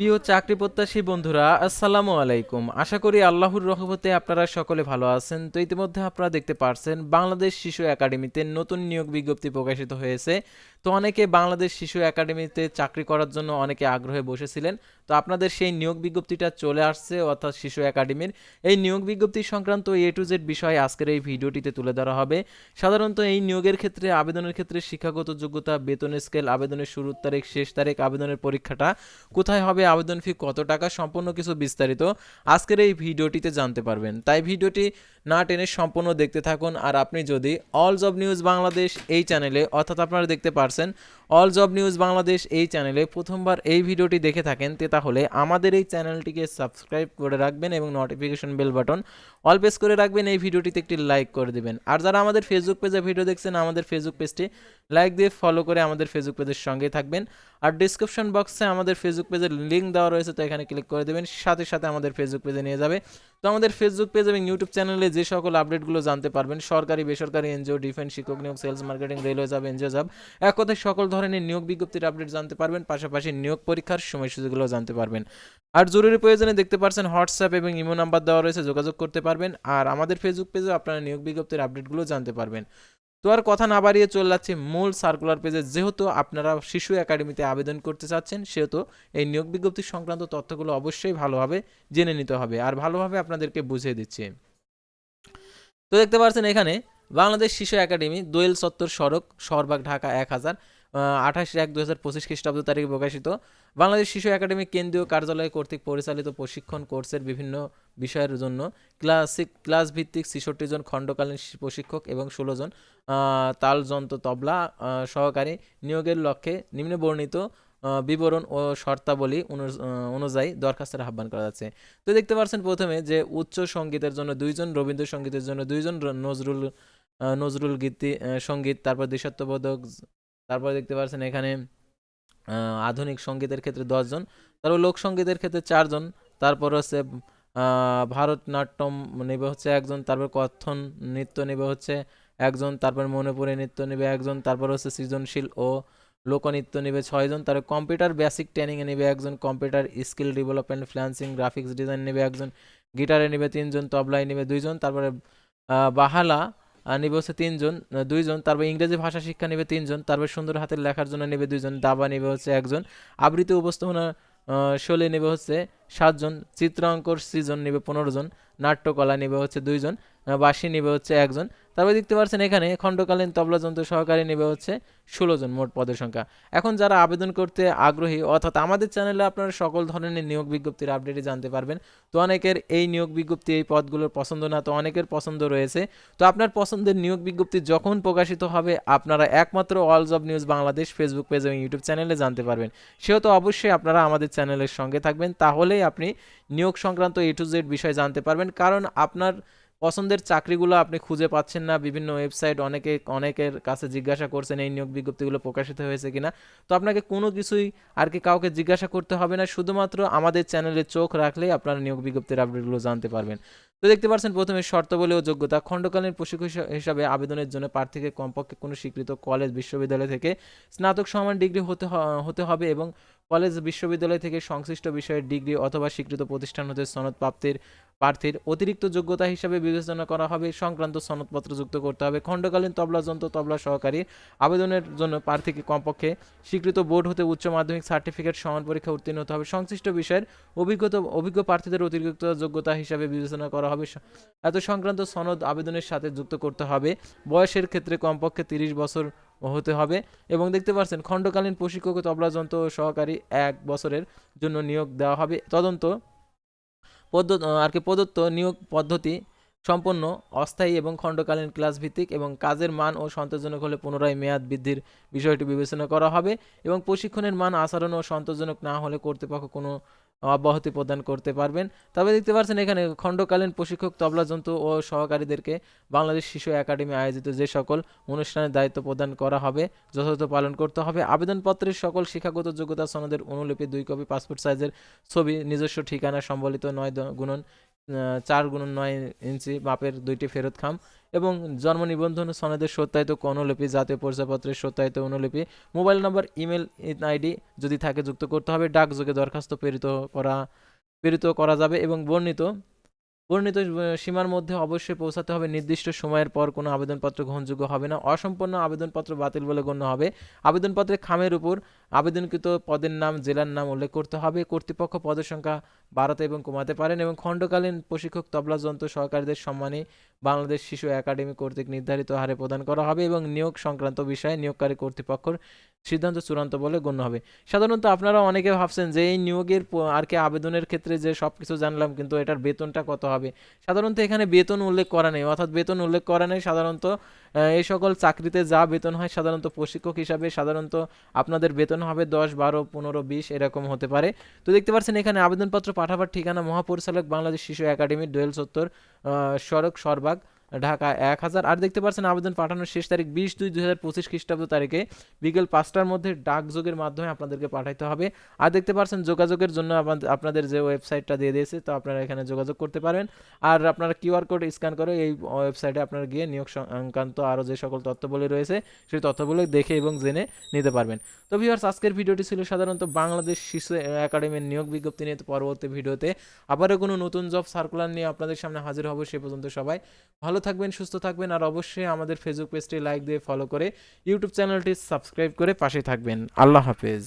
প্রিয় চাকরি প্রত্যাশী বন্ধুরা, আসসালামু আলাইকুম। আশা করি আল্লাহর রহমতে আপনারা সকলে ভালো আছেন। তো ইতিমধ্যে আপনারা দেখতে পারছেন, বাংলাদেশ শিশু একাডেমিতে নতুন নিয়োগ বিজ্ঞপ্তি প্রকাশিত হয়েছে। তো অনেকে বাংলাদেশ শিশু একাডেমিতে চাকরি করার জন্য অনেকে আগ্রহে বসেছিলেন। তো আপনাদের সেই নিয়োগ বিজ্ঞপ্তিটা চলে আসছে, অর্থাৎ শিশু একাডেমির। এই নিয়োগ বিজ্ঞপ্তি সংক্রান্ত এ টু জেড বিষয়ে আজকের এই ভিডিওটিতে তুলে ধরা হবে। সাধারণত এই নিয়োগের ক্ষেত্রে, আবেদনের ক্ষেত্রে শিক্ষাগত যোগ্যতা, বেতন স্কেল আবেদনের শুরুর তারিখ, শেষ তারিখ, আবেদনের পরীক্ষাটা, কোথায় হবে, আবেদন ফি কত টাকা, সম্পূর্ণ কিছু বিস্তারিত আজকের এই ভিডিওটিতে জানতে পারবেন। তাই ভিডিওটি না টেনে সম্পূর্ণ দেখতে থাকুন। আর আপনি যদি অলস অব নিউজ বাংলাদেশ এই চ্যানেলে অর্থাৎ আপনারা দেখতে পারছেন অল জব নিউজ বাংলাদেশ এই চ্যানেলে প্রথমবার এই ভিডিওটি দেখে থাকেন, তে তাহলে আমাদের এই চ্যানেলটিকে সাবস্ক্রাইব করে রাখবেন এবং notification bell button all press করে রাখবেন। এই ভিডিওটিতে একটি লাইক করে দিবেন। আর যারা আমাদের ফেসবুক পেজে ভিডিও দেখছেন, আমাদের ফেসবুক পেজটি লাইক দিয়ে ফলো করে আমাদের ফেসবুক পেজের সঙ্গে থাকবেন। আর ডিসক্রিপশন বক্সে আমাদের ফেসবুক পেজের লিঙ্ক দেওয়া রয়েছে, তো এখানে ক্লিক করে দেবেন। সাথে সাথে আমাদের ফেসবুক পেজে নিয়ে যাবে। তো আমাদের ফেসবুক পেজ এবং ইউটিউব চ্যানেলে যে সকল আপডেটগুলো জানতে পারবেন, সরকারি, বেসরকারি, এনজিও ডিফেন্স শিক্ষক নিয়োগ sales marketing railway job NGO job এক কথায় সকল ধরনের নিয়োগ বিজ্ঞপ্তির আপডেট জানতে পারবেন, পাশাপাশি নিয়োগ পরীক্ষার সময়সূচিগুলো জানতে পারবেন। আর জরুরি প্রয়োজনে দেখতে পারছেন হোয়াটসঅ্যাপ এবং ইমো নাম্বার দেওয়া রয়েছে, যোগাযোগ করতে পারবেন। আর আমাদের ফেসবুক পেজেও আপনারা নিয়োগ বিজ্ঞপ্তির আপডেটগুলো জানতে পারবেন। তো আর কথা না বাড়িয়ে চলে যাচ্ছে মূল সার্কুলার পেজে যেহেতু আপনারা শিশু একাডেমিতে আবেদন করতে চাচ্ছেন, সেহেতু এই নিয়োগ বিজ্ঞপ্তি সংক্রান্ত তথ্যগুলো অবশ্যই ভালোভাবে জেনে নিতে হবে। আর ভালোভাবে আপনাদেরকে বুঝিয়ে দিচ্ছে। তো দেখতে পাচ্ছেন এখানে বাংলাদেশ শিশু একাডেমি দোয়েল সত্তর সড়ক শহরবাগ ঢাকা এক হাজার। আঠাশ এক দু হাজার পঁচিশ খ্রিস্টাব্দ তারিখে প্রকাশিত। বাংলাদেশ শিশু একাডেমি কেন্দ্রীয় কার্যালয় কর্তৃক পরিচালিত প্রশিক্ষণ কোর্সের বিভিন্ন বিষয়ের জন্য ক্লাসিক ক্লাস ভিত্তিক ছেষট্টি জন খণ্ডকালীন প্রশিক্ষক এবং ষোলো জন তালযন্ত্র তবলা সহকারী নিয়োগের লক্ষ্যে নিম্নে বর্ণিত বিবরণ ও শর্তাবলী অনু- অনুযায়ী দরখাস্তের আহ্বান করা যাচ্ছে। তো দেখতে পাচ্ছেন প্রথমে যে উচ্চ সঙ্গীতের জন্য দুইজন রবীন্দ্রসঙ্গীতের জন্য দুইজন নজরুল নজরুল গীতি সংগীত, তারপর দেশাত্মবোধক তারপর দেখতে পাচ্ছেন এখানে আধুনিক সঙ্গীতের ক্ষেত্রে দশজন তারপর লোকসঙ্গীতের ক্ষেত্রে চারজন তারপর হচ্ছে ভারতনাট্যম নেবে হচ্ছে একজন, তারপর কথন নৃত্য নেবে হচ্ছে একজন, তারপর মণিপুরী নৃত্য নেবে একজন, তারপর হচ্ছে সৃজনশীল ও লোকনৃত্য নেবে ছয়জন তারপর কম্পিউটার বেসিক ট্রেনিংয়ে নেবে একজন, computer skill development freelancing graphics design নেবে একজন, গিটারে নেবে তিনজন, তবলায় নেবে দুইজন, তারপরে বাহালা নেবে হচ্ছে তিনজন দুইজন, তারপর ইংরেজি ভাষা শিক্ষা নেবে তিনজন, তারপর সুন্দর হাতের লেখার জন্য নেবে দুইজন, দাবা নেবে হচ্ছে একজন, আবৃত্তি উপস্থাপনা শোলে নেবে হচ্ছে সাতজন, চিত্রাঙ্কর সৃজন নেবে পনেরো জন, নাট্যকলা নেবে হচ্ছে দুইজন বাসি নেবে হচ্ছে একজন তারপর দেখতে পাচ্ছেন এখানে খণ্ডকালীন তবলা যন্ত্র সহকারী নেবে হচ্ছে ষোলো জন মোট পদের সংখ্যা। এখন যারা আবেদন করতে আগ্রহী, অর্থাৎ আমাদের চ্যানেলে আপনারা সকল ধরনের নিয়োগ বিজ্ঞপ্তির আপডেটই জানতে পারবেন। তো অনেকের এই নিয়োগ বিজ্ঞপ্তি এই পদগুলোর পছন্দ না, তো অনেকের পছন্দ রয়েছে। তো আপনার পছন্দের নিয়োগ বিজ্ঞপ্তি যখন প্রকাশিত হবে, আপনারা একমাত্র all job news Bangladesh Facebook page এবং ইউটিউব চ্যানেলে জানতে পারবেন। সেহেতু অবশ্যই আপনারা আমাদের চ্যানেলের সঙ্গে থাকবেন, তাহলেই আপনি নিয়োগ সংক্রান্ত এ টু জেড বিষয় জানতে পারবেন। কারণ আপনার পছন্দের চাকরিগুলো আপনি খুঁজে পাচ্ছেন না। বিভিন্ন ওয়েবসাইট অনেকে, অনেকের কাছে জিজ্ঞাসা করছেন এই নিয়োগ বিজ্ঞপ্তিগুলো প্রকাশিত হয়েছে কিনা। তো আপনাকে কোনো কিছুই আর কি কাউকে জিজ্ঞাসা করতে হবে না। শুধুমাত্র আমাদের চ্যানেলে চোখ রাখলেই আপনারা নিয়োগ বিজ্ঞপ্তির আপডেটগুলো জানতে পারবেন। তো দেখতে পাচ্ছেন, প্রথমে শর্তাবলী ও যোগ্যতা। খণ্ডকালীন প্রশিক্ষক হিসাবে আবেদনের জন্য প্রার্থীকে কমপক্ষে কোনো স্বীকৃত কলেজ, বিশ্ববিদ্যালয় থেকে স্নাতক সমান ডিগ্রি হতে হতে হবে এবং কলেজ বিশ্ববিদ্যালয় থেকে সংশ্লিষ্ট বিষয়ের ডিগ্রি অথবা স্বীকৃত প্রতিষ্ঠান হতে সনদ প্রাপ্তির প্রার্থীর অতিরিক্ত যোগ্যতা হিসাবে বিবেচনা করা হবে। সংক্রান্ত সনদপত্র যুক্ত করতে হবে। খণ্ডকালীন তবলা যন্ত্র, তবলা সহকারী আবেদনের জন্য প্রার্থীকে কমপক্ষে স্বীকৃত বোর্ড হতে উচ্চ মাধ্যমিক সার্টিফিকেট সমান পরীক্ষা উত্তীর্ণ হতে হবে। সংশ্লিষ্ট বিষয়ের অভিজ্ঞতা, অভিজ্ঞ প্রার্থীদের অতিরিক্ত যোগ্যতা হিসাবে বিবেচনা করা হবে। এত সংক্রান্ত সনদ আবেদনের সাথে যুক্ত করতে হবে। বয়সের ক্ষেত্রে কমপক্ষে তিরিশ বছর হতে হবে। এবং দেখতে পাচ্ছেন খণ্ডকালীন প্রশিক্ষক ও তবলা যন্ত্র সহকারী এক বছরের জন্য নিয়োগ দেওয়া হবে। তদন্ত পদ্ধত আর কি প্রদত্ত নিয়োগ পদ্ধতি সম্পন্ন, অস্থায়ী এবং খণ্ডকালীন ক্লাস ভিত্তিক এবং কাজের মান ও সন্তোষজনক হলে পুনরায় মেয়াদ বৃদ্ধির বিষয়টি বিবেচনা করা হবে এবং প্রশিক্ষণের মান আচরণ ও সন্তোষজনক না হলে কর্তৃপক্ষ কোনো অব্যাহতি প্রদান করতে পারবেন। তবে দেখতে পাচ্ছেন এখানে খণ্ডকালীন প্রশিক্ষক, তবলা জন্তু ও সহকারীদেরকে বাংলাদেশ শিশু একাডেমি আয়োজিত যে সকল অনুষ্ঠানের দায়িত্ব প্রদান করা হবে, যথাযথ পালন করতে হবে। আবেদনপত্রের সকল শিক্ষাগত যোগ্যতা সনদের অনুলিপি, দুই কপি, পাসপোর্ট সাইজের ছবি, নিজস্ব ঠিকানা সম্বলিত নয় গুণন চার গুণ নয় ইঞ্চি মাপের দুইটি ফেরত খাম। এবং জন্ম নিবন্ধন সনদের সত্যায়িত অনুলিপি জাতীয় পরিচয়পত্রের সত্যায়িত অনুলিপি, মোবাইল নম্বর, ইমেল আইডি যদি থাকে যুক্ত করতে হবে ডাকযোগে দরখাস্ত প্রেরিত করা প্রেরিত করা যাবে এবং বর্ণিত বর্ণিত সীমার মধ্যে অবশ্যই পৌঁছাতে হবে। নির্দিষ্ট সময়ের পর কোনো আবেদনপত্র গ্রহণযোগ্য হবে না। অসম্পূর্ণ আবেদনপত্র বাতিল বলে গণ্য হবে। আবেদনপত্রে খামের উপর আবেদনকৃত পদের নাম, জেলার নাম উল্লেখ করতে হবে। কর্তৃপক্ষ পদের সংখ্যা বাড়াতে এবং কমাতে পারেন এবং খণ্ডকালীন প্রশিক্ষক তবলা যন্ত্র সহকারীদের সম্মানে বাংলাদেশ শিশু একাডেমি কর্তৃক নির্ধারিত হারে প্রদান করা হবে এবং নিয়োগ সংক্রান্ত বিষয়ে নিয়োগকারী কর্তৃপক্ষের সিদ্ধান্ত চূড়ান্ত বলে গণ্য হবে। সাধারণত আপনারা অনেকে ভাবছেন যে এই নিয়োগের আর কি আবেদনের ক্ষেত্রে যে সব কিছু জানলাম, কিন্তু এটার বেতনটা কত হবে? সাধারণত এখানে বেতন উল্লেখ করা নেই, অর্থাৎ বেতন উল্লেখ করা নেই সাধারণত এই সকল চাকরিতে যা বেতন হয় সাধারণত প্রশিক্ষক হিসাবে সাধারণত আপনাদের বেতন হবে দশ, বারো, পনেরো, বিশ, এরকম হতে পারে। তো দেখতে পাচ্ছেন এখানে আবেদনপত্র পাঠাবার ঠিকানা মহাপরিচালক বাংলাদেশ শিশু একাডেমি দোয়েল সত্তর সড়ক সরবাগ। ঢাকা এক হাজার। আর দেখতে পাচ্ছেন, আবেদন পাঠানোর শেষ তারিখ বিশ দুই দুই হাজার পঁচিশ খ্রিস্টাব্দ তারিখে বিকেল পাঁচটার মধ্যে ডাকযোগের মাধ্যমে আপনাদেরকে পাঠাইতে হবে। আর দেখতে পাচ্ছেন, যোগাযোগের জন্য আপনাদের যে ওয়েবসাইটটা দিয়ে দিয়েছে, তো আপনারা এখানে যোগাযোগ করতে পারেন। আর আপনারা কিউআর কোড স্ক্যান করে এই ওয়েবসাইটে আপনারা গিয়ে নিয়োগ সংক্রান্ত আরও যে সকল তথ্যবলী রয়েছে, সেই তথ্যগুলো দেখে এবং জেনে নিতে পারবেন। তো ভিউয়ার্স, আজকের ভিডিওটি ছিল সাধারণত বাংলাদেশ শিশু একাডেমির নিয়োগ বিজ্ঞপ্তি নিয়ে। পরবর্তী ভিডিওতে আবারও কোনো নতুন জব সার্কুলার নিয়ে আপনাদের সামনে হাজির হব, সে পর্যন্ত সবাই ভালো থাকবেন, সুস্থ থাকবেন, আর অবশ্যই আমাদের ফেসবুক পেজটি লাইক দিয়ে ফলো করে ইউটিউব চ্যানেলটি সাবস্ক্রাইব করে পাশে থাকবেন। আল্লাহ হাফেজ।